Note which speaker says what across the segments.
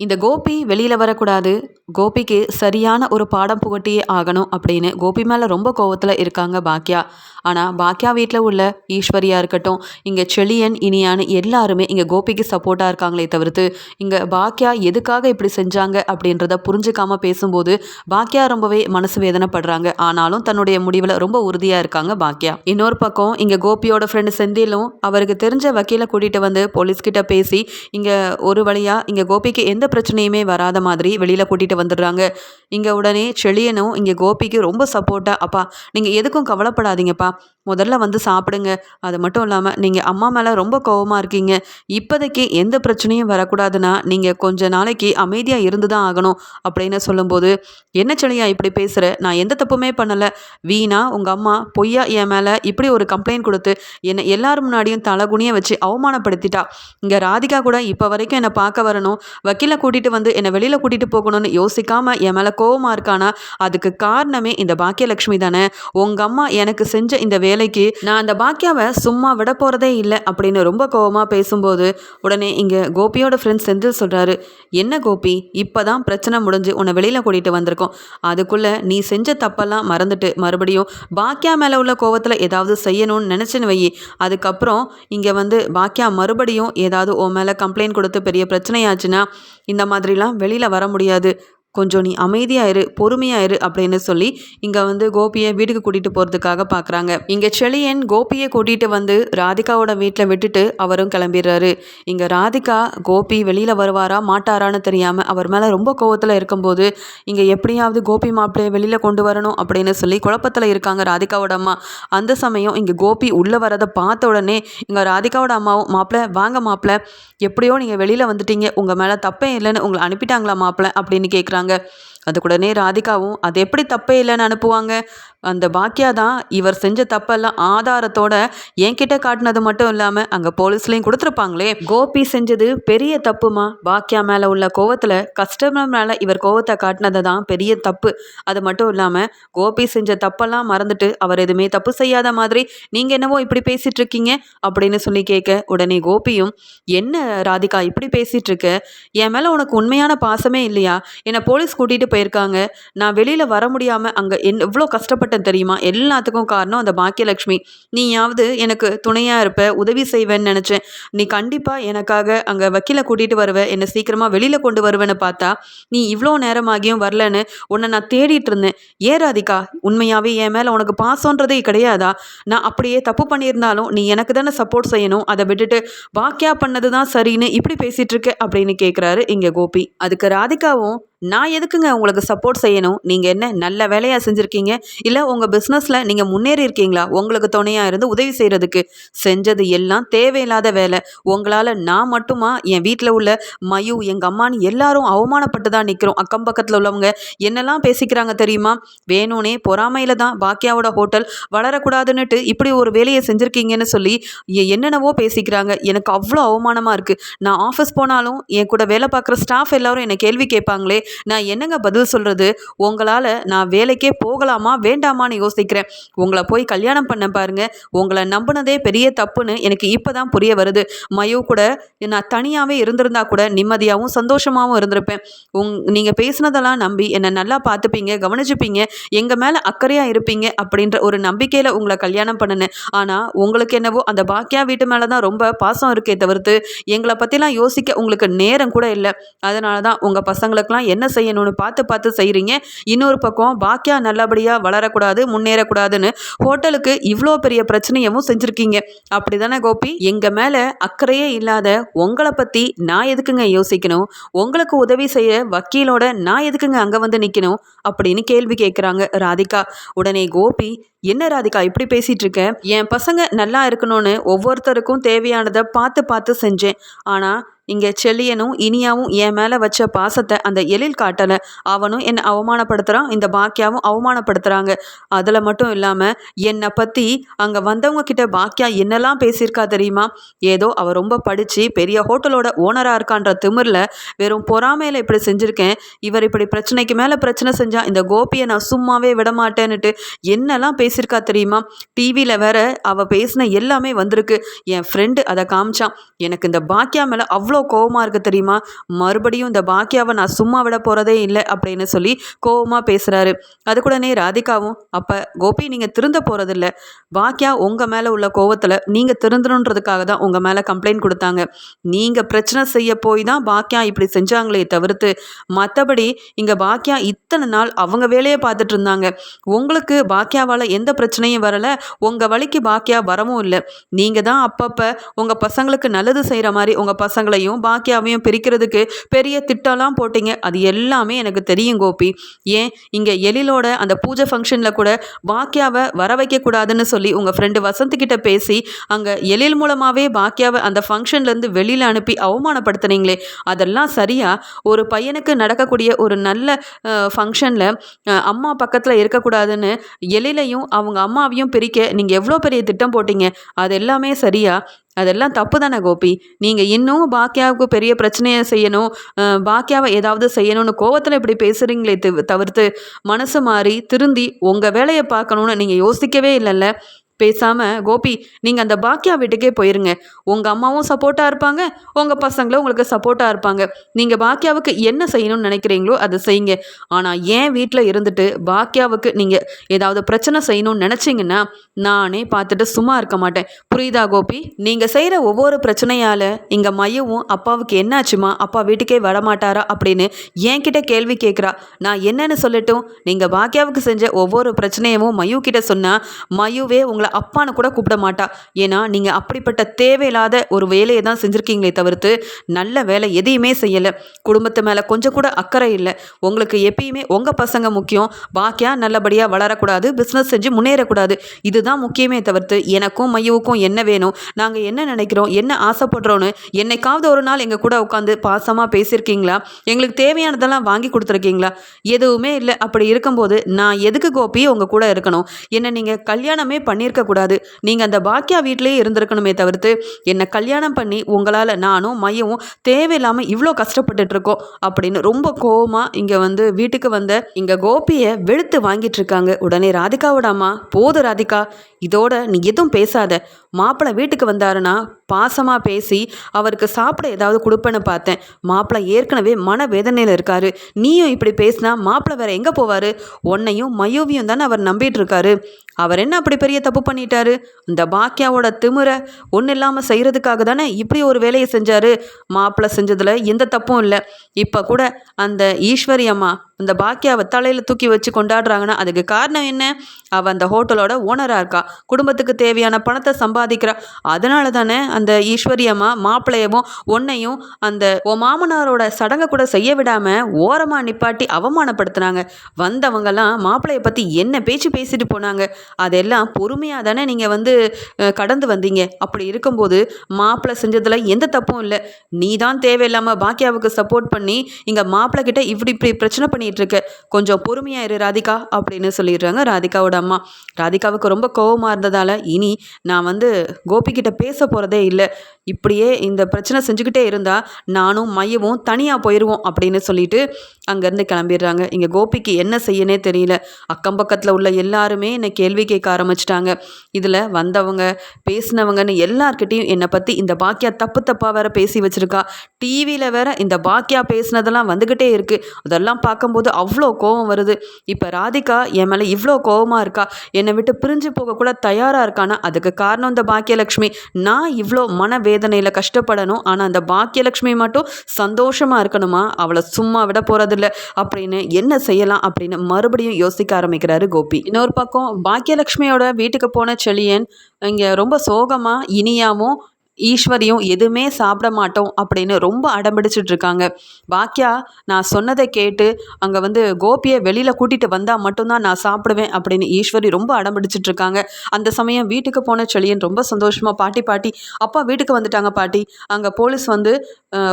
Speaker 1: இந்த கோபி வெளியில் வரக்கூடாது. கோபிக்கு சரியான ஒரு பாடம் புகட்டியே ஆகணும் அப்படின்னு கோபி மேலே ரொம்ப கோவத்தில் இருக்காங்க பாக்கியா ஆனால் பாக்கியா வீட்டில் உள்ள ஈஸ்வரியாக இருக்கட்டும் இங்கே செழியன் இனியான்னு எல்லாருமே இங்கே கோபிக்கு சப்போர்ட்டாக இருக்காங்களே தவிர்த்து இங்கே பாக்கியா எதுக்காக இப்படி செஞ்சாங்க அப்படின்றத புரிஞ்சுக்காமல் பேசும்போது பாக்கியா ரொம்பவே மனசு வேதனைப்படுறாங்க. ஆனாலும் தன்னுடைய முடிவில் ரொம்ப உறுதியாக இருக்காங்க பாக்கியா இன்னொரு பக்கம் இங்கே கோபியோட ஃப்ரெண்டு செந்திலும் அவருக்கு தெரிஞ்ச வக்கீலை கூட்டிகிட்டு வந்து போலீஸ்கிட்ட பேசி இங்கே ஒரு வழியாக இங்கே கோபிக்கு எந்த பிரச்சனையுமே வராத மாதிரி வெளியில் கூட்டிகிட்டு வந்துடுறாங்க. இங்கே உடனே செழியனும் இங்கே கோபிக்கு ரொம்ப சப்போர்ட்டாக அப்பா நீங்கள் எதுக்கும் கவலைப்படாதீங்கப்பா. முதல்ல வந்து சாப்பிடுங்க. அது மட்டும் இல்லாமல் நீங்கள் அம்மா மேலே ரொம்ப கோவமாக இருக்கீங்க. இப்போதைக்கு எந்த பிரச்சனையும் வரக்கூடாதுன்னா நீங்கள் கொஞ்ச நாளைக்கு அமைதியாக இருந்து தான் ஆகணும் அப்படின்னு சொல்லும்போது என்ன செழியா இப்படி பேசுகிற நான் எந்த தப்புமே பண்ணலை. வீணா உங்கள் அம்மா பொய்யா என் மேலே இப்படி ஒரு கம்ப்ளைண்ட் கொடுத்து என்னை எல்லாரும் முன்னாடியும் தலகுனியை வச்சு அவமானப்படுத்திட்டா. இங்கே ராதிகா கூட இப்போ வரைக்கும் என்னை பார்க்க வரணும். வக்கீலை கூட்டிகிட்டு வந்து என்னை வெளியில் கூட்டிகிட்டு போகணும்னு யோசிக்காம என் மேலே கோவமாக இருக்கானா? அதுக்கு காரணமே இந்த பாக்கியலட்சுமி தானே. உங்கள் அம்மா எனக்கு செஞ்ச இந்த வேலைக்கு நான் அந்த பாக்கியாவை சும்மா விட போகிறதே இல்லை அப்படின்னு ரொம்ப கோவமாக பேசும்போது உடனே இங்கே கோபியோட ஃப்ரெண்ட் செந்தில் சொல்கிறாரு என்ன கோபி? இப்போ தான் பிரச்சனை முடிஞ்சு உன்னை வெளியில் கூட்டிகிட்டு வந்திருக்கோம். அதுக்குள்ளே நீ செஞ்ச தப்பெல்லாம் மறந்துட்டு மறுபடியும் பாக்கியா மேலே உள்ள கோவத்தில் ஏதாவது செய்யணும்னு நினச்சின்னு வை அதுக்கப்புறம் இங்கே வந்து பாக்கியா மறுபடியும் ஏதாவது உன் மேலே கம்ப்ளைண்ட் கொடுத்து பெரிய பிரச்சனையாச்சுன்னா இந்த மாதிரிலாம் வெளியில் வர முடியாது. கொஞ்சம் நீ அமைதியாக இரு பொறுமையாக இரு அப்படின்னு சொல்லி இங்கே வந்து கோபியை வீட்டுக்கு கூட்டிகிட்டு போகிறதுக்காக பார்க்குறாங்க இங்கே செழியன் கோபியை கூட்டிகிட்டு வந்து ராதிகாவோட வீட்டில் விட்டுட்டு அவரும் கிளம்பிடுறாரு. இங்கே ராதிகா கோபி வெளியில் வருவாரா மாட்டாரான்னு தெரியாமல் அவர் மேலே ரொம்ப கோவத்தில் இருக்கும்போது இங்கே எப்படியாவது கோபி மாப்பிள்ளையை வெளியில் கொண்டு வரணும் அப்படின்னு சொல்லி குழப்பத்தில் இருக்காங்க ராதிகாவோட அம்மா. அந்த சமயம் இங்கே கோபி உள்ளே வரதை பார்த்த உடனே இங்கே ராதிகாவோட அம்மாவும் மாப்பிள்ளை வாங்க மாப்பிள்ளை. எப்படியோ நீங்கள் வெளியில் வந்துட்டீங்க. உங்கள் மேலே தப்பே இல்லைன்னு உங்களை அனுப்பிட்டாங்களா மாப்பிள்ளை? அப்படின்னு கேட்குறாங்க சொல்கிறாங்க அதுக்குடனே ராதிகாவும் அது எப்படி தப்பே இல்லைன்னு அனுப்புவாங்க? அந்த பாக்கியா தான் இவர் செஞ்ச தப்பெல்லாம் ஆதாரத்தோட என்கிட்ட காட்டினது மட்டும் இல்லாமல் அங்கே போலீஸ்லேயும் கொடுத்துருப்பாங்களே. கோபி செஞ்சது பெரிய தப்புமா? பாக்கியா மேலே உள்ள கோவத்தில் கஸ்டமர் மேலே இவர் கோவத்தை காட்டினது தான் பெரிய தப்பு. அது மட்டும் இல்லாமல் கோபி செஞ்ச தப்பெல்லாம் மறந்துட்டு அவர் எதுவுமே தப்பு செய்யாத மாதிரி நீங்கள் என்னவோ இப்படி பேசிகிட்டு இருக்கீங்க? அப்படின்னு சொல்லி கேட்க உடனே கோபியும் என்ன ராதிகா இப்படி பேசிகிட்டு இருக்க? என் மேலே உனக்கு உண்மையான பாசமே இல்லையா? என்னை போலீஸ் கூட்டிகிட்டு போயிருக்காங்க. நான் வெளியில் வர முடியாமல் அங்கே என் எவ்வளோ கஷ்டப்பட்டேன் தெரியுமா? எல்லாத்துக்கும் காரணம் அந்த பாக்கியலக்ஷ்மி. நீயாவது எனக்கு துணையாக இருப்ப உதவி செய்வேன்னு நினச்சேன். நீ கண்டிப்பாக எனக்காக அங்கே வக்கீலை கூட்டிகிட்டு வருவ என்னை சீக்கிரமாக வெளியில் கொண்டு வருவேன்னு பார்த்தா நீ இவ்வளோ நேரமாகியும் வரலன்னு உன்னை நான் தேடிட்டு இருந்தேன். ஏன் ராதிகா? உண்மையாகவே என் மேலே உனக்கு பாசன்றதே கிடையாதா? நான் அப்படியே தப்பு பண்ணியிருந்தாலும் நீ எனக்கு தானே சப்போர்ட் செய்யணும். அதை விட்டுட்டு பாக்கியா பண்ணது தான் சரின்னு இப்படி பேசிகிட்டு இருக்க அப்படின்னு கேட்குறாரு இங்கே கோபி. அதுக்கு ராதிகாவும் நான் எதுக்குங்க உங்களுக்கு சப்போர்ட் செய்யணும்? நீங்கள் என்ன நல்ல வேலையாக செஞ்சுருக்கீங்க? இல்லை உங்கள் பிஸ்னஸில் நீங்கள் முன்னேறி இருக்கீங்களா? உங்களுக்கு துணையாக இருந்து உதவி செய்கிறதுக்கு செஞ்சது எல்லாம் தேவையில்லாத வேலை. உங்களால் நான் மட்டுமா? என் வீட்டில் உள்ள மயு எங்கள் அம்மான்னு எல்லாரும் அவமானப்பட்டு தான் நிற்கிறோம் அக்கம் பக்கத்தில் உள்ளவங்க என்னெல்லாம் பேசிக்கிறாங்க தெரியுமா? வேணும்னே பொறாமையில் தான் பாக்கியாவோட ஹோட்டல் வளரக்கூடாதுன்னுட்டு இப்படி ஒரு வேலையை செஞ்சுருக்கீங்கன்னு சொல்லி என்னென்னவோ பேசிக்கிறாங்க. எனக்கு அவ்வளோ அவமானமாக இருக்குது நான் ஆஃபீஸ் போனாலும் என் கூட வேலை பார்க்குற ஸ்டாஃப் எல்லாரும் என்னை கேள்வி கேட்பாங்களே. நான் என்னங்க பதில் சொல்கிறது உங்களால் நான் வேலைக்கே போகலாமா வேண்டாமான்னு யோசிக்கிறேன். உங்களை போய் கல்யாணம் பண்ண பாருங்க. உங்களை நம்பினதே பெரிய தப்புன்னு எனக்கு இப்போ தான் புரிய வருது. மயோ கூட நான் தனியாகவே இருந்திருந்தா கூட நிம்மதியாகவும் சந்தோஷமாகவும் இருந்திருப்பேன். உங் நீங்கள் பேசுனதெல்லாம் நம்பி என்னை நல்லா பார்த்துப்பீங்க கவனிச்சுப்பீங்க எங்கள் மேலே அக்கறையாக இருப்பீங்க அப்படின்ற ஒரு நம்பிக்கையில் உங்களை கல்யாணம் பண்ணினேன். ஆனால் உங்களுக்கு என்னவோ அந்த பாக்கியா வீட்டு மேலே தான் ரொம்ப பாசம் இருக்கே தவிர்த்து எங்களை பற்றிலாம் யோசிக்க உங்களுக்கு நேரம் கூட இல்லை. அதனால தான் உங்கள் பசங்களுக்கெல்லாம் என்ன என்ன செய்யணும்னு பார்த்து பார்த்து செய்கிறீங்க இன்னொரு பக்கம் பாக்கியா நல்லபடியாக வளரக்கூடாது முன்னேறக்கூடாதுன்னு ஹோட்டலுக்கு இவ்வளோ பெரிய பிரச்சனையவும் செஞ்சுருக்கீங்க. அப்படி தானே கோபி? எங்கள் மேலே அக்கறையே இல்லாத உங்களை பற்றி நான் எதுக்குங்க யோசிக்கணும்? உங்களுக்கு உதவி செய்ய வக்கீலோட நான் எதுக்குங்க அங்கே வந்து நிற்கணும் அப்படின்னு கேள்வி கேட்குறாங்க ராதிகா. உடனே கோபி என்ன ராதிகா இப்படி பேசிட்டு இருக்க என் பசங்க நல்லா இருக்கணும்னு ஒவ்வொருத்தருக்கும் தேவையானதை பார்த்து பார்த்து செஞ்சேன். ஆனால் இங்கே செல்லியனும் இனியாவும் என் மேலே வச்ச பாசத்தை அந்த எழில் காட்டலை. அவனும் என்னை அவமானப்படுத்துகிறான் இந்த பாக்கியாவும் அவமானப்படுத்துகிறாங்க அதில் மட்டும் இல்லாமல் என்னை பற்றி அங்கே வந்தவங்க கிட்ட பாக்கியா என்னெல்லாம் பேசியிருக்கா தெரியுமா? ஏதோ அவ ரொம்ப படித்து பெரிய ஹோட்டலோட ஓனராக இருக்கான்ற திமிரில் வெறும் பொறாமையில் இப்படி செஞ்சுருக்கேன். இவர் இப்படி பிரச்சனைக்கு மேலே பிரச்சனை செஞ்சால் இந்த கோபியை நான் சும்மாவே விட மாட்டேன்னுட்டு என்னெல்லாம் பேசியிருக்கா தெரியுமா? டிவியில் வேற அவள் பேசின எல்லாமே வந்திருக்கு. என் ஃப்ரெண்டு அதை காமிச்சான். எனக்கு இந்த பாக்கியா மேலே அவ்வளோ கோவமாக இருக்குது தெரியுமா? மறுபடியும் இந்த பாக்கியாவை நான் சும்மா விட போகிறதே இல்லை அப்படின்னு சொல்லி கோவமாக பேசுகிறாரு அது கூடனே ராதிகாவும் அப்போ கோபி நீங்கள் திருந்த போகிறதில்ல பாக்கியா உங்கள் மேலே உள்ள கோவத்தில் நீங்கள் திருந்தணுன்றதுக்காக தான் உங்கள் மேலே கம்ப்ளைண்ட் கொடுத்தாங்க. நீங்கள் பிரச்சனை செய்ய போய் தான் பாக்கியா இப்படி செஞ்சாங்களே தவிர்த்து மற்றபடி இங்கே பாக்கியா இத்தனை நாள் அவங்க வேலையை பார்த்துட்டு இருந்தாங்க. உங்களுக்கு பாக்கியாவால் எந்த பிரச்சனையும் வரலை. உங்கள் வழிக்கு பாக்கியா வரவும் இல்லை. நீங்கள் தான் அப்பப்போ உங்கள் பசங்களுக்கு நல்லது செய்கிற மாதிரி உங்கள் பசங்களையும் பாக்கியாவையும் பிரிக்கிறதுக்கு பெரிய திட்டம்லாம் போட்டீங்க. அது எல்லாமே எனக்கு தெரியும் கோபி. ஏன்? இங்கே எழிலோட அந்த பூஜை ஃபங்க்ஷனில் கூட பாக்கியாவை வர வைக்கக்கூடாதுன்னு சொல்லி உங்கள் ஃப்ரெண்டு வசந்த்கிட்ட பேசி அங்கே எழில் மூலமாகவே பாக்கியாவை அந்த ஃபங்க்ஷன்லேருந்து வெளியில் அனுப்பி அவமானப்படுத்துனீங்களே. அதெல்லாம் சரியா? ஒரு பையனுக்கு நடக்கக்கூடிய ஒரு நல்ல ஃபங்க்ஷனில் அம்மா பக்கத்தில் இருக்கக்கூடாதுன்னு எழிலையும் அவங்க அம்மாவையும் பிரிக்க நீங்கள் எவ்வளோ பெரிய திட்டம் போட்டீங்க? அது எல்லாமே சரியா? அதெல்லாம் தப்பு தானே கோபி? நீங்கள் இன்னும் பாக்கியாவுக்கு பெரிய பிரச்சனையை செய்யணும் பாக்கியாவை ஏதாவது செய்யணும்னு கோவத்தில் இப்படி பேசுகிறீங்களே தவிர்த்து மனசு மாறி திருந்தி உங்கள் வேலையை பார்க்கணுன்னு நீங்கள் யோசிக்கவே இல்லைல்ல? பேசாமல் கோபி நீங்கள் அந்த பாக்கியா வீட்டுக்கே போயிருங்க. உங்கள் அம்மாவும் சப்போர்ட்டாக இருப்பாங்க உங்கள் பசங்களும் உங்களுக்கு சப்போர்ட்டாக இருப்பாங்க. நீங்கள் பாக்கியாவுக்கு என்ன செய்யணும்னு நினைக்கிறீங்களோ அதை செய்யுங்க. ஆனால் ஏன் வீட்டில் இருந்துட்டு பாக்கியாவுக்கு நீங்கள் ஏதாவது பிரச்சனை செய்யணும்னு நினச்சிங்கன்னா நானே பார்த்துட்டு சும்மா இருக்க மாட்டேன். புரியுதா கோபி? நீங்கள் செய்கிற ஒவ்வொரு பிரச்சனையால் இங்கே மையவும் அப்பாவுக்கு என்னாச்சுமா? அப்பா வீட்டுக்கே வரமாட்டாரா? அப்படின்னு என்கிட்ட கேள்வி கேட்குறா நான் என்னன்னு சொல்லட்டும் நீங்கள் பாக்கியாவுக்கு செஞ்ச ஒவ்வொரு பிரச்சனையவும் மயு கிட்ட சொன்னால் மயுவே உங்களை அப்பான்னு கூட கூப்பிட மாட்டா. ஏன்னா நீங்கள் அப்படிப்பட்ட தேவையில்லாத ஒரு வேலையை தான் செஞ்சுருக்கீங்களே தவிர்த்து நல்ல வேலை எதையுமே செய்யலை. குடும்பத்து மேலே கொஞ்சம் கூட அக்கறை இல்லை. உங்களுக்கு எப்பயுமே உங்கள் பசங்க முக்கியம். பாக்கியா நல்லபடியாக வளரக்கூடாது. பிஸ்னஸ் செஞ்சு முன்னேறக்கூடாது. இதுதான் முக்கியமே தவிர்த்து எனக்கும் மையவுக்கும் என்ன வேணும்? நாங்கள் என்ன நினைக்கிறோம்? என்ன ஆசைப்படுறோன்னு என்னைக்காவது ஒரு நாள் எங்கள் கூட உட்காந்து பாசமாக பேசியிருக்கீங்களா? எங்களுக்கு தேவையானதெல்லாம் வாங்கி கொடுத்துருக்கீங்களா? எதுவுமே இல்லை. அப்படி இருக்கும்போது நான் எதுக்கு கோபி உங்கள் கூட இருக்கணும்? என்ன நீங்கள் கல்யாணமே பண்ணியிருக்க கூடாது நீங்கள் அந்த பாக்கியா வீட்டிலேயே இருந்திருக்கணுமே தவிர்த்து என்னை கல்யாணம் பண்ணி உங்களால் நானும் மையவும் தேவையில்லாமல் இவ்வளோ கஷ்டப்பட்டுட்டு இருக்கோம் அப்படின்னு ரொம்ப கோவமாக இங்கே வந்து வீட்டுக்கு வந்த இங்கே கோபியை வெளுத்து வாங்கிட்டு இருக்காங்க உடனே ராதிகாவோட அம்மா போதும் ராதிகா இதோட நீ எதுவும் பேசாத. மாப்பிள்ளை வீட்டுக்கு வந்தாருன்னா பாசமாக பேசி அவருக்கு சாப்பிட ஏதாவது கொடுப்பேன்னு பார்த்தேன். மாப்பிள்ளை ஏற்கனவே மன வேதனையில் இருக்காரு. நீயும் இப்படி பேசினா மாப்பிள்ளை வேற எங்கே போவார்? உன்னையும் மயூவியும் தானே அவர் நம்பிட்டு இருக்காரு. அவர் என்ன அப்படி பெரிய தப்பு பண்ணிட்டாரு? இந்த பாக்கியாவோட திமுறை ஒன்றும் இல்லாமல் செய்கிறதுக்காக தானே இப்படி ஒரு வேலையை செஞ்சார்? மாப்பிள்ளை செஞ்சதில் எந்த தப்பும் இல்லை. இப்போ கூட அந்த ஈஸ்வரி அம்மா அந்த பாக்கியாவை தலையில் தூக்கி வச்சு கொண்டாடுறாங்கன்னா அதுக்கு காரணம் என்ன? அவள் அந்த ஹோட்டலோட ஓனராக இருக்கா. குடும்பத்துக்கு தேவையான பணத்தை சம்பாதிக்கிறா. அதனால தானே அந்த ஈஸ்வரியம்மா மாப்பிள்ளையவும் உன்னையும் அந்த உன் மாமனாரோட சடங்கை கூட செய்ய விடாமல் ஓரமாக நிப்பாட்டி அவமானப்படுத்துனாங்க. வந்தவங்கெல்லாம் மாப்பிள்ளைய பற்றி என்ன பேச்சு பேசிட்டு போனாங்க? அதெல்லாம் பொறுமையாக தானே நீங்கள் வந்து கடந்து வந்தீங்க. அப்படி இருக்கும்போது மாப்பிள்ளை செஞ்சதில் எந்த தப்பும் இல்லை. நீ தான் தேவையில்லாமல் பாக்கியாவுக்கு சப்போர்ட் பண்ணி இங்கே மாப்பிள்ளை கிட்ட இப்படி இப்படி பிரச்சனை பண்ணிகிட்டு இருக்க. கொஞ்சம் பொறுமையாக இரு ராதிகா அப்படின்னு சொல்லிடுறாங்க ராதிகாவோட அம்மா. ராதிகாவுக்கு ரொம்ப கோவமாக இருந்ததால் இனி நான் வந்து கோபிக்கிட்ட பேச போகிறதே இல்லை. இப்படியே இந்த பிரச்சனை செஞ்சுக்கிட்டே இருந்தால் நானும் மையவும் தனியாக போயிடுவோம் அப்படின்னு சொல்லிட்டு அங்கேருந்து கிளம்பிடுறாங்க. இங்கே கோபிக்கு என்ன செய்யனே தெரியல. அக்கம் பக்கத்தில் உள்ள எல்லாருமே என்னை கேள்வி கேட்க ஆரம்பிச்சிட்டாங்க. இதில் வந்தவங்க பேசினவங்கன்னு எல்லார்கிட்டேயும் என்னை பற்றி இந்த பாக்கியா தப்பு தப்பாக வேற பேசி வச்சுருக்கா. டிவியில் வேற இந்த பாக்கியா பேசினதெல்லாம் வந்துக்கிட்டே இருக்குது அதெல்லாம் பார்க்கும்போது அவ்வளோ கோவம் வருது. இப்போ ராதிகா என் மேலே இவ்வளோ கோவமாக இருக்கா? என்னை விட்டு பிரிஞ்சு போக கூட தயாராக இருக்கானா? அதுக்கு காரணம் அந்த பாக்கியலக்ஷ்மி. நான் இவ்வளோ மன வேதனையில் கஷ்டப்படணும் ஆனால் அந்த பாக்கியலக்ஷ்மி மட்டும் சந்தோஷமாக இருக்கணுமா? அவளை சும்மா விட போகிறதில்ல அப்படின்னு என்ன செய்யலாம் அப்படின்னு மறுபடியும் யோசிக்க ஆரம்பிக்கிறாரு கோபி. இன்னொரு பக்கம் பாக்கியலக்ஷ்மியோட வீட்டுக்கு போன செழியன் இங்கே ரொம்ப சோகமாக இனியாவும் ஈஸ்வரியும் எதுவுமே சாப்பிட மாட்டோம் அப்படின்னு ரொம்ப அடம்பிடிச்சிட்டு இருக்காங்க பாக்கியா நான் சொன்னதை கேட்டு அங்கே வந்து கோபியை வெளியில் கூட்டிகிட்டு வந்தால் மட்டும்தான் நான் சாப்பிடுவேன் அப்படின்னு ஈஸ்வரி ரொம்ப அடம்பிடிச்சிட்டு இருக்காங்க அந்த சமயம் வீட்டுக்கு போன செழியன் ரொம்ப சந்தோஷமாக பாட்டி பாட்டி அப்பா வீட்டுக்கு வந்துட்டாங்க பாட்டி. அங்கே போலீஸ் வந்து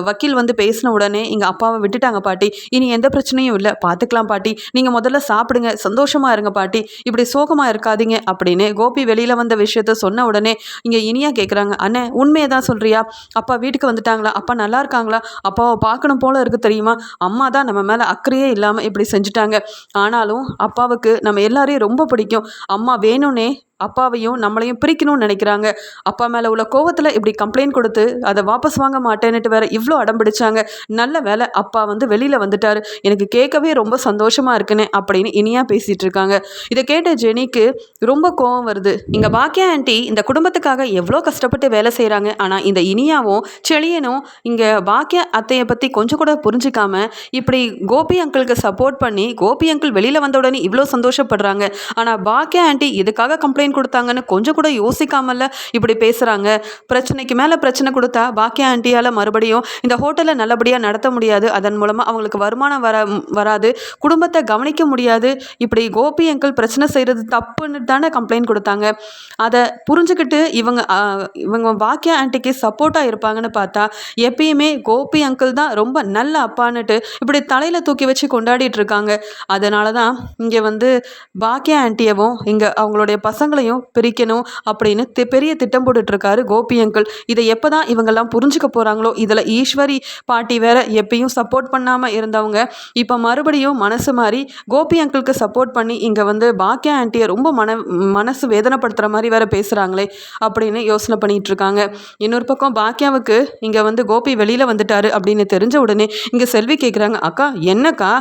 Speaker 1: வக்கீல் வந்து பேசின உடனே எங்கள் அப்பாவை விட்டுட்டாங்க பாட்டி. இனி எந்த பிரச்சனையும் இல்லை. பார்த்துக்கலாம் பாட்டி. நீங்கள் முதல்ல சாப்பிடுங்க. சந்தோஷமாக இருங்க பாட்டி. இப்படி சோகமாக இருக்காதீங்க அப்படின்னு கோபி வெளியில் வந்த விஷயத்த சொன்ன உடனே இங்கே இனியா கேட்குறாங்க அண்ணே உண்மை உண்மையை தான் சொல்கிறியா அப்பா வீட்டுக்கு வந்துட்டாங்களா? அப்பா நல்லா இருக்காங்களா? அப்பாவை பார்க்கணும் போல இருக்குது தெரியுமா? அம்மா தான் நம்ம மேலே அக்கறையே இல்லாமல் இப்படி செஞ்சுட்டாங்க. ஆனாலும் அப்பாவுக்கு நம்ம எல்லாரையும் ரொம்ப பிடிக்கும். அம்மா வேணும்னே அப்பாவையும் நம்மளையும் பிரிக்கணும்னு நினைக்கிறாங்க. அப்பா மேலே உள்ள கோவத்தில் இப்படி கம்ப்ளைண்ட் கொடுத்து அதை வாபஸ் வாங்க மாட்டேன்னுட்டு வேற இவ்வளோ அடம் பிடிச்சாங்க. நல்ல வேலை அப்பா வந்து வெளியில் வந்துட்டாரு. எனக்கு கேட்கவே ரொம்ப சந்தோஷமாக இருக்குன்னு அப்படின்னு இனியாக பேசிகிட்டு இருக்காங்க. இதை கேட்ட ஜெனிக்கு ரொம்ப கோவம் வருது. இங்கே பாக்கியா ஆண்டி? இந்த குடும்பத்துக்காக எவ்வளோ கஷ்டப்பட்டு வேலை செய்கிறாங்க ஆனால் இந்த இனியாவும் செழியனும் இங்கே பாக்கியா அத்தையை பற்றி கொஞ்சம் கூட புரிஞ்சிக்காம இப்படி கோபி அங்கிளுக்கு சப்போர்ட் பண்ணி கோபி அங்கிள் வெளியில் வந்த உடனே இவ்வளோ சந்தோஷப்படுறாங்க. ஆனால் பாக்கியா ஆண்டி இதுக்காக கம்ப்ளைண்ட் கொடுத்தாங்கன்னு கொஞ்சம் கூட யோசிக்காமல இப்படி பேசுகிறாங்க பிரச்சனைக்கு மேலே பிரச்சனை கொடுத்தா பாக்கியா ஆண்டியால் மறுபடியும் இந்த ஹோட்டலை நல்லபடியாக நடத்த முடியாது. அதன் மூலமாக அவங்களுக்கு வருமானம் வர வராது. குடும்பத்தை கவனிக்க முடியாது. இப்படி கோபி அங்கிள் பிரச்சனை செய்கிறது தப்புன்னு தானே கம்ப்ளைண்ட் கொடுத்தாங்க. அதை புரிஞ்சுக்கிட்டு இவங்க இவங்க பாக்கியா ஆண்டிக்கு சப்போர்ட்டாக இருப்பாங்கன்னு பார்த்தா எப்பயுமே கோபி அங்கிள் தான் ரொம்ப நல்ல அப்பான்னுட்டு இப்படி தலையில் தூக்கி வச்சு கொண்டாடிட்டு இருக்காங்க. அதனால தான் இங்கே வந்து பாக்கியா ஆண்டியவும் இங்கே அவங்களுடைய பசங்க இவங்களையும் பிரிக்கணும் அப்படின்னு பெரிய திட்டம் போட்டுட்ருக்காரு கோபி அங்கிள். இதை எப்போ தான் இவங்கெல்லாம் புரிஞ்சுக்க போகிறாங்களோ இதில் ஈஸ்வரி பாட்டி வேற எப்பயும் சப்போர்ட் பண்ணாமல் இருந்தவங்க. இப்போ மறுபடியும் மனசு மாதிரி கோபி அங்கிளுக்கு சப்போர்ட் பண்ணி இங்கே வந்து பாக்கியா ஆண்டியை ரொம்ப மன மனசு வேதனைப்படுத்துகிற மாதிரி வேற பேசுகிறாங்களே அப்படின்னு யோசனை பண்ணிட்டு இருக்காங்க இன்னொரு பக்கம் பாக்கியாவுக்கு இங்கே வந்து கோபி வெளியில் வந்துட்டாரு அப்படின்னு தெரிஞ்ச உடனே இங்கே செல்வி கேட்குறாங்க அக்கா என்னக்கா?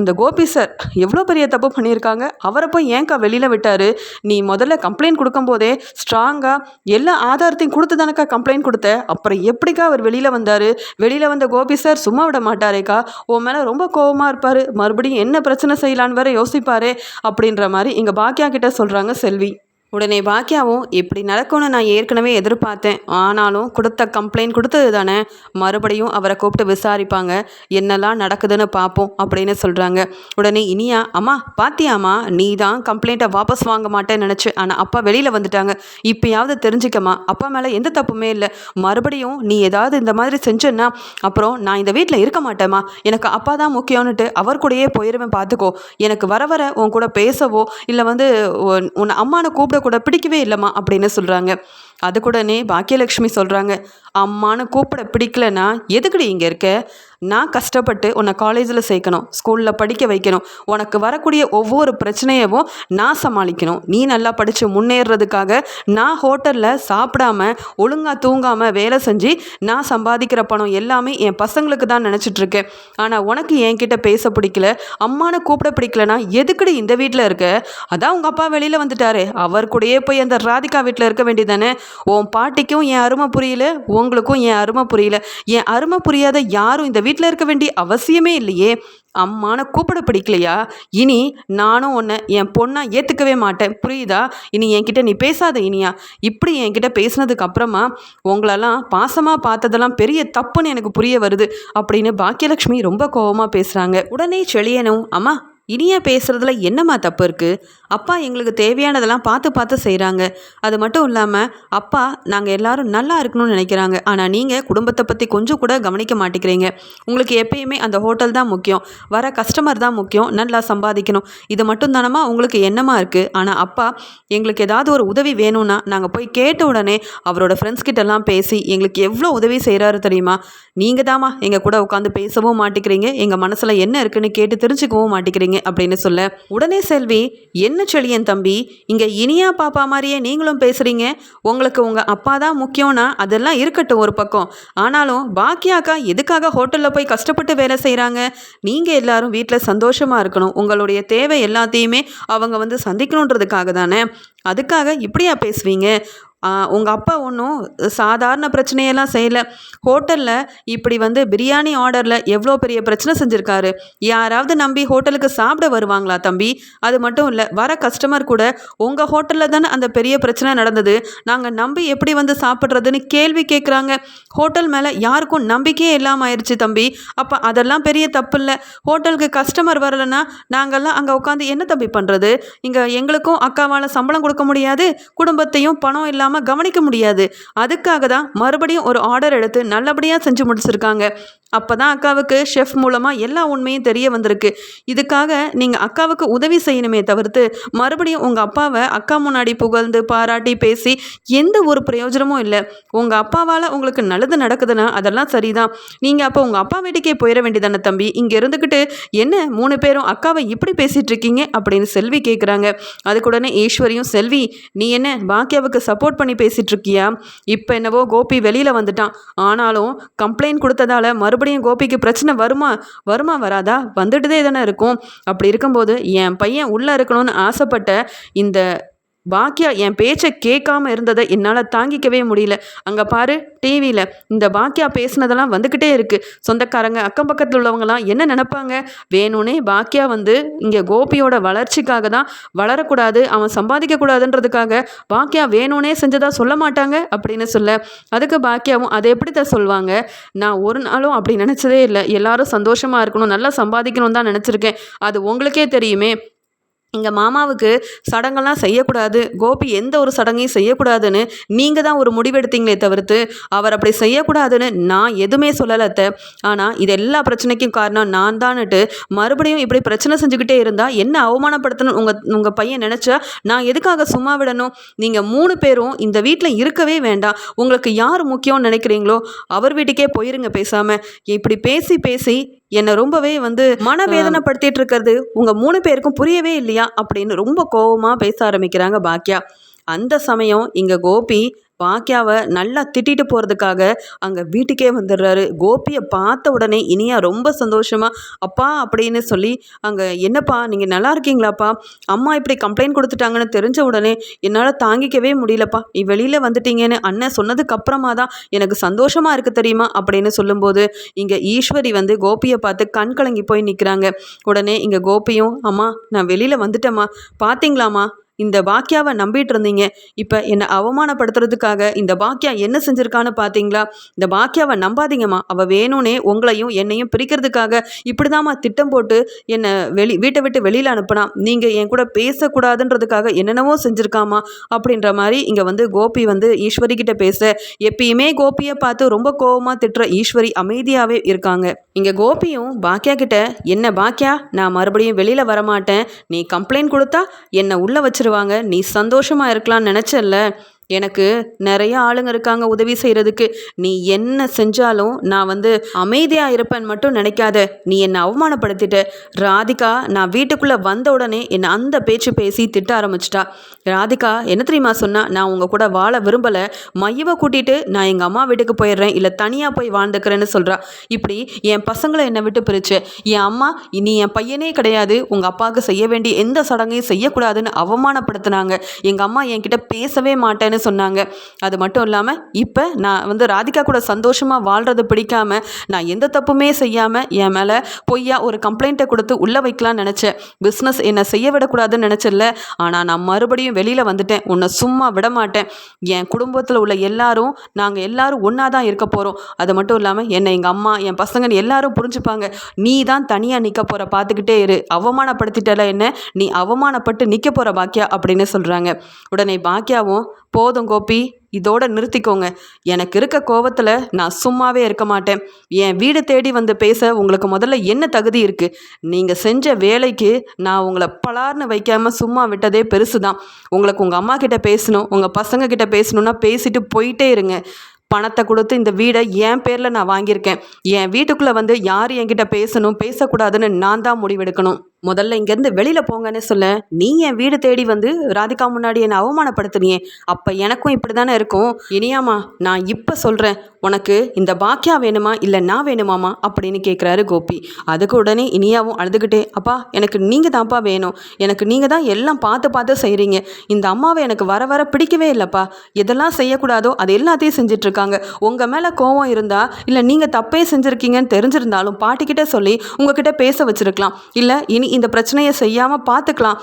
Speaker 1: இந்த கோபி சார் எவ்வளோ பெரிய தப்பு பண்ணியிருக்காங்க? அவரை போய் ஏன்க்கா வெளியில் விட்டார்? நீ முதல்ல கம்ப்ளைண்ட் கொடுக்கும்போதே ஸ்ட்ராங்காக எல்லா ஆதாரத்தையும் கொடுத்து தானக்கா கம்ப்ளைண்ட் கொடுத்த? அப்புறம் எப்படிக்கா அவர் வெளியில் வந்தார்? வெளியில் வந்த கோபி சார் சும்மா விட மாட்டாரேக்கா? உன் மேலே ரொம்ப கோவமாக இருப்பார். மறுபடியும் என்ன பிரச்சனை செய்யலான்னு வேற யோசிப்பாரே? அப்படின்ற மாதிரி இங்கே பாக்கியா கிட்ட சொல்கிறாங்க செல்வி. உடனே பாக்கியாவும் இப்படி நடக்கும்னு நான் ஏற்கனவே எதிர்பார்த்தேன். ஆனாலும் கொடுத்த கம்ப்ளைண்ட் கொடுத்தது தானே. மறுபடியும் அவரை கூப்பிட்டு விசாரிப்பாங்க. என்னெல்லாம் நடக்குதுன்னு பார்ப்போம் அப்படின்னு சொல்கிறாங்க உடனே இனியா அம்மா பாத்தியாம்மா? நீ தான் கம்ப்ளைண்ட்டை வாபஸ் வாங்க மாட்டேன்னு நினச்சி ஆனால் அப்பா வெளியில் வந்துட்டாங்க. இப்போயாவது தெரிஞ்சுக்கம்மா. அப்பா மேலே எந்த தப்புமே இல்லை. மறுபடியும் நீ ஏதாவது இந்த மாதிரி செஞ்சேன்னா அப்புறம் நான் இந்த வீட்டில் இருக்க மாட்டேம்மா. எனக்கு அப்பா தான் முக்கியம்னுட்டு அவர் கூடயே போயிருவேன் பார்த்துக்கோ எனக்கு வர வர உன் கூட பேசவோ இல்லை வந்து உன் உன்னை அம்மானை கூப்பிட கூட பிடிக்கவே இல்லைம்மா அப்படின்னு சொல்கிறாங்க அது கூடனே பாக்கியலட்சுமி சொல்கிறாங்க அம்மானு கூப்பிட பிடிக்கலன்னா எதுக்குடி இங்கே இருக்க? நான் கஷ்டப்பட்டு உன்னை காலேஜில் சேர்க்கணும் ஸ்கூலில் படிக்க வைக்கணும். உனக்கு வரக்கூடிய ஒவ்வொரு பிரச்சனையவும் நான் சமாளிக்கணும். நீ நல்லா படித்து முன்னேறதுக்காக நான் ஹோட்டலில் சாப்பிடாம ஒழுங்காக தூங்காமல் வேலை செஞ்சு நான் சம்பாதிக்கிற பணம் எல்லாமே என் பசங்களுக்கு தான் நினச்சிட்ருக்கேன் ஆனால் உனக்கு என்கிட்ட பேச பிடிக்கல அம்மானு கூப்பிட பிடிக்கலனா எதுக்குடி இந்த வீட்டில் இருக்க? அதான் உங்கள் அப்பா வெளியில் வந்துட்டாரு. அவர் கூடயே போய் அந்த ராதிகா வீட்டில் இருக்க வேண்டியதானே உன் பாட்டிக்கும் என் அருமை புரியல உங்களுக்கும் என் அருமை புரியல. என் அருமை புரியாத யாரும் இந்த வீட்டில் இருக்க வேண்டிய அவசியமே இல்லையே. அம்மான கூப்பிட பிடிக்கலையா? இனி நானும் உன்னை என் பொண்ணாக ஏற்றுக்கவே மாட்டேன். புரியுதா? இனி என்கிட்ட நீ பேசாத இனியா. இப்படி என்கிட்ட பேசினதுக்கு அப்புறமா உங்களெல்லாம் பாசமாக பார்த்ததெல்லாம் பெரிய தப்புன்னு எனக்கு புரிய வருது அப்படின்னு பாக்கியலட்சுமி ரொம்ப கோவமாக பேசுகிறாங்க உடனே செழியனும் அம்மா இனியா பேசுகிறதுல என்னம்மா தப்பு இருக்குது அப்பா எங்களுக்கு தேவையானதெல்லாம் பார்த்து பார்த்து செய்கிறாங்க அது மட்டும் இல்லாமல் அப்பா நாங்கள் எல்லாரும் நல்லா இருக்கணும்னு நினைக்கிறாங்க. ஆனால் நீங்கள் குடும்பத்தை பற்றி கொஞ்சம் கூட கவனிக்க மாட்டேங்கிறீங்க. உங்களுக்கு எப்பயுமே அந்த ஹோட்டல் தான் முக்கியம். வர கஸ்டமர் தான் முக்கியம். நல்லா சம்பாதிக்கணும். இது மட்டும் தானம்மா உங்களுக்கு என்னமா இருக்குது ஆனால் அப்பா எங்களுக்கு ஏதாவது ஒரு உதவி வேணும்னா நாங்கள் போய் கேட்ட உடனே அவரோட ஃப்ரெண்ட்ஸ் கிட்டலாம் பேசி எங்களுக்கு எவ்வளோ உதவி செய்கிறாரு தெரியுமா? நீங்கள் தாம்மா எங்கள் கூட உட்காந்து பேசவும் மாட்டேங்கிறீங்க. எங்கள் மனசில் என்ன இருக்குன்னு கேட்டு தெரிஞ்சுக்கவும் மாட்டேங்கிறீங்க. அப்படின்னு சொல்ல உடனே செல்வி என்ன செழியன் தம்பி? இங்கே இனியா பாப்பா மாதிரியே நீங்களும் பேசுகிறீங்க உங்களுக்கு உங்கள் அப்பா தான் முக்கியம்னா அதெல்லாம் இருக்கட்டும் ஒரு பக்கம். ஆனாலும் பாக்கியாக்கா எதுக்காக ஹோட்டலில் போய் கஷ்டப்பட்டு வேலை செய்கிறாங்க நீங்கள் எல்லாரும் வீட்டில் சந்தோஷமாக இருக்கணும். உங்களுடைய தேவை எல்லாத்தையுமே அவங்க வந்து சந்திக்கணுன்றதுக்காக தானே? அதுக்காக இப்படியா பேசுவீங்க உங்கள் அப்பா ஒன்றும் சாதாரண பிரச்சனையெல்லாம் செய்யலை. ஹோட்டலில் இப்படி வந்து பிரியாணி ஆர்டரில் எவ்வளோ பெரிய பிரச்சனை செஞ்சுருக்காரு. யாராவது நம்பி ஹோட்டலுக்கு சாப்பிட வருவாங்களா தம்பி? அது மட்டும் இல்லை வர கஸ்டமர் கூட உங்கள் ஹோட்டலில் தானே அந்த பெரிய பிரச்சனை நடந்தது. நாங்கள் நம்பி எப்படி வந்து சாப்பிட்றதுன்னு கேள்வி கேட்குறாங்க ஹோட்டல் மேலே யாருக்கும் நம்பிக்கையே இல்லாமல் ஆயிடுச்சு தம்பி. அப்போ அதெல்லாம் பெரிய தப்பு இல்லை. ஹோட்டலுக்கு கஸ்டமர் வரலைன்னா நாங்கள்லாம் அங்கே உட்காந்து என்ன தம்பி பண்ணுறது இங்கே எங்களுக்கும் அக்காவால் சம்பளம் கொடுக்க முடியாது. குடும்பத்தையும் பணம் இல்லாமல் கவனிக்க முடியாது. அதுக்காக தான் மறுபடியும் ஒரு ஆர்டர் எடுத்து நல்லபடியாக செஞ்சு முடிச்சிருக்காங்க. அப்போ தான் அக்காவுக்கு ஷெஃப் மூலமாக எல்லா உண்மையும் தெரிய வந்திருக்கு. இதுக்காக நீங்கள் அக்காவுக்கு உதவி செய்யணுமே தவிர்த்து மறுபடியும் உங்கள் அப்பாவை அக்கா முன்னாடி புகழ்ந்து பாராட்டி பேசி எந்த ஒரு பிரயோஜனமும் இல்லை. உங்கள் அப்பாவால் உங்களுக்கு நல்லது நடக்குதுன்னா அதெல்லாம் சரிதான். நீங்கள் அப்போ உங்கள் அப்பா வீட்டுக்கே போயிட வேண்டியதானே தம்பி? இங்கே இருந்துக்கிட்டு என்ன மூணு பேரும் அக்காவை இப்படி பேசிகிட்டு இருக்கீங்க அப்படின்னு செல்வி கேட்குறாங்க அதுக்கு உடனே ஈஸ்வரியும் செல்வி நீ என்ன பாக்கியாவுக்கு சப்போர்ட் பண்ணி பேசிகிட்டு இருக்கியா? இப்போ என்னவோ கோபி வெளியில் வந்துட்டான். ஆனாலும் கம்ப்ளைண்ட் கொடுத்ததால மறுபடியும் கோபிக்கு பிரச்சனை வருமா வருமா வராதா? வந்துட்டுதே தானே இருக்கும். அப்படி இருக்கும்போது என் பையன் உள்ளே இருக்கணும்னு ஆசைப்பட்ட இந்த பாக்கியா என் பேச்சை கேட்காம இருந்ததை என்னால் தாங்கிக்கவே முடியல. அங்கே பாரு டிவியில் இந்த பாக்கியா பேசினதெல்லாம் வந்துக்கிட்டே இருக்குது சொந்தக்காரங்க அக்கம் பக்கத்தில் உள்ளவங்களாம் என்ன நினப்பாங்க? வேணும்னே பாக்கியா வந்து இங்கே கோபியோட வளர்ச்சிக்காக தான் வளரக்கூடாது அவன் சம்பாதிக்கக்கூடாதுன்றதுக்காக பாக்கியா வேணும்னே செஞ்சதா சொல்ல மாட்டாங்க அப்படின்னு சொல்ல. அதுக்கு பாக்கியாவும் அதை எப்படி தான் சொல்லுவாங்க நான் ஒரு நாளும் அப்படி நினச்சதே இல்லை. எல்லாரும் சந்தோஷமாக இருக்கணும் நல்லா சம்பாதிக்கணும் தான் நினச்சிருக்கேன். அது உங்களுக்கே தெரியுமே. எங்கள் மாமாவுக்கு சடங்கெல்லாம் செய்யக்கூடாது. கோபி எந்த ஒரு சடங்கையும் செய்யக்கூடாதுன்னு நீங்கள் தான் ஒரு முடிவெடுத்தீங்களே தவிர்த்து அவர் அப்படி செய்யக்கூடாதுன்னு நான் எதுவுமே சொல்லலத்த ஆனால் இது எல்லா பிரச்சனைக்கும் காரணம் நான் தான்ட்டு மறுபடியும் இப்படி பிரச்சனை செஞ்சுக்கிட்டே இருந்தால் என்ன அவமானப்படுத்தணும் உங்கள் உங்கள் பையன் நினச்சா நான் எதுக்காக சும்மா விடணும்? நீங்கள் மூணு பேரும் இந்த வீட்டில் இருக்கவே வேண்டாம். உங்களுக்கு யார் முக்கியம்னு நினைக்கிறீங்களோ அவர் வீட்டுக்கே போயிருங்க பேசாமல் இப்படி பேசி பேசி என்னை ரொம்பவே வந்து மனவேதனைப்படுத்திட்டு இருக்கிறது உங்கள் மூணு பேருக்கும் புரியவே இல்லையா? அப்படின்னு ரொம்ப கோபமாக பேச ஆரம்பிக்கிறாங்க பாக்கியா அந்த சமயம் இங்கே கோபி பாக்கியாவை நல்லா திட்டிட்டு போகிறதுக்காக அங்கே வீட்டுக்கே வந்துடுறாரு. கோபியை பார்த்த உடனே இனியா ரொம்ப சந்தோஷமாக அப்பா அப்படின்னு சொல்லி அங்கே என்னப்பா நீங்கள் நல்லா இருக்கீங்களாப்பா? அம்மா இப்படி கம்ப்ளைண்ட் கொடுத்துட்டாங்கன்னு தெரிஞ்ச உடனே என்னால் தாங்கிக்கவே முடியலப்பா. நீ வெளியில் வந்துட்டீங்கன்னு அண்ணன் சொன்னதுக்கு அப்புறமா தான் எனக்கு சந்தோஷமாக இருக்குது தெரியுமா? அப்படின்னு சொல்லும்போது இங்கே ஈஸ்வரி வந்து கோபியை பார்த்து கண் கலங்கி போய் நிற்கிறாங்க உடனே இங்கே கோபியும் அம்மா நான் வெளியில் வந்துட்டேம்மா. பார்த்தீங்களாம்மா இந்த பாக்கியாவை நம்பிட்டு இருந்தீங்க. இப்போ என்னை அவமானப்படுத்துறதுக்காக இந்த பாக்கியா என்ன செஞ்சுருக்கான்னு பார்த்தீங்களா இந்த பாக்கியாவை நம்பாதீங்கம்மா. அவள் வேணும்னே உங்களையும் என்னையும் பிரிக்கிறதுக்காக இப்படிதாம்மா திட்டம் போட்டு என்னை வெளி வீட்டை விட்டு வெளியில் அனுப்புனா. நீங்கள் என் கூட பேசக்கூடாதுன்றதுக்காக என்னென்னவோ செஞ்சுருக்காமா அப்படின்ற மாதிரி இங்கே வந்து கோபி வந்து ஈஸ்வரி கிட்ட பேச எப்பயுமே கோபியை பார்த்து ரொம்ப கோபமாக திட்டுற ஈஸ்வரி அமைதியாகவே இருக்காங்க. இங்கே கோபியும் பாக்கியா கிட்ட என்ன பாக்கியா? நான் மறுபடியும் வெளியில் வரமாட்டேன். நீ கம்ப்ளைண்ட் கொடுத்தா என்னை உள்ளே வச்சிருவாங்க நீ சந்தோஷமாக இருக்கலாம்னு நினச்சல்ல. எனக்கு நிறைய ஆளுங்க இருக்காங்க உதவி செய்கிறதுக்கு நீ என்ன செஞ்சாலும் நான் வந்து அமைதியாக இருப்பேன் மட்டும் நினைக்காத. நீ என்னை அவமானப்படுத்திட்ட. ராதிகா நான் வீட்டுக்குள்ளே வந்த உடனே என்னை அந்த பேச்சு பேசி திட்ட ஆரம்பிச்சிட்டா. ராதிகா என்ன தெரியுமா சொன்னால் நான் உங்கள் கூட வாழ விரும்பலை. மையவை கூட்டிகிட்டு நான் எங்கள் அம்மா வீட்டுக்கு போயிடுறேன். இல்லை தனியாக போய் வாழ்ந்துக்கிறேன்னு சொல்கிறா இப்படி என் பசங்களை என்னை விட்டு பிரிச்சு என் அம்மா நீ என் பையனே கிடையாது. உங்கள் அப்பாவுக்கு செய்ய வேண்டிய எந்த சடங்கையும் செய்யக்கூடாதுன்னு அவமானப்படுத்தினாங்க. எங்கள் அம்மா என்கிட்ட பேசவே மாட்டேன்னு அப்படின்னு சொன்னாங்க. அது மட்டும் இல்லாமல் இப்போ நான் வந்து ராதிகா கூட சந்தோஷமாக வாழ்கிறது பிடிக்காம நான் எந்த தப்புமே செய்யாமல் என் மேலே பொய்யா ஒரு கம்ப்ளைண்ட்டை கொடுத்து உள்ளே வைக்கலாம்னு நினச்சேன். பிஸ்னஸ் என்னை செய்ய விடக்கூடாதுன்னு நினச்சில்ல. ஆனால் நான் மறுபடியும் வெளியில் வந்துட்டேன். உன்னை சும்மா விட மாட்டேன். என் குடும்பத்தில் உள்ள எல்லாரும் நாங்கள் எல்லாரும் ஒன்றா தான் இருக்க போகிறோம் அது மட்டும் இல்லாமல் என்னை எங்கள் அம்மா என் பசங்கன்னு எல்லாரும் புரிஞ்சுப்பாங்க. நீ தான் தனியாக நிற்க போகிற பார்த்துக்கிட்டே இரு. அவமானப்படுத்திட்டல என்ன? நீ அவமானப்பட்டு நிற்க போகிற பாக்கியா? அப்படின்னு சொல்கிறாங்க உடனே பாக்கியாவும் போதும் கோபி இதோட நிறுத்திக்கோங்க. எனக்கு இருக்க கோவத்தில் நான் சும்மாவே இருக்க மாட்டேன். என் வீடு தேடி வந்து பேச உங்களுக்கு முதல்ல என்ன தகுதி இருக்குது நீங்கள் செஞ்ச வேலைக்கு நான் உங்களை பலார்னு வைக்காமல் சும்மா விட்டதே பெருசு தான் உங்களுக்கு உங்கள் அம்மா கிட்ட பேசணும் உங்கள் பசங்க கிட்ட பேசணுன்னா பேசிட்டு போயிட்டே இருங்க. பணத்தை கொடுத்து இந்த வீடை என் பேரில் நான் வாங்கியிருக்கேன். என் வீட்டுக்குள்ளே வந்து யார் என்கிட்ட பேசணும் பேசக்கூடாதுன்னு நான் தான் முடிவெடுக்கணும். முதல்ல இங்கேருந்து வெளியில் போங்கன்னு சொல்ல நீ என் வீடு தேடி வந்து ராதிகா முன்னாடி என்னை அவமானப்படுத்துனியே. அப்போ எனக்கும் இப்படி தானே இருக்கும். இனியாமா நான் இப்போ சொல்கிறேன் உனக்கு இந்த பாக்கியா வேணுமா இல்லை நான் வேணுமாமா அப்படின்னு கேட்குறாரு கோபி. அதுக்கு உடனே இனியாவும் அழுதுகிட்டே அப்பா எனக்கு நீங்கள் தான்ப்பா வேணும். எனக்கு நீங்கள் தான் எல்லாம் பார்த்து பார்த்து செய்கிறீங்க இந்த அம்மாவை எனக்கு வர வர பிடிக்கவே இல்லைப்பா. எதெல்லாம் செய்யக்கூடாதோ அது எல்லாத்தையும் செஞ்சிட்ருக்காங்க. உங்கள் மேலே கோவம் இருந்தால் இல்லை நீங்கள் தப்பே செஞ்சுருக்கீங்கன்னு தெரிஞ்சிருந்தாலும் பாட்டிக்கிட்ட சொல்லி உங்ககிட்ட பேச வச்சுருக்கலாம். இல்லை இனி இந்த பிரச்சனையை செய்யாமல் பார்த்துக்கலாம்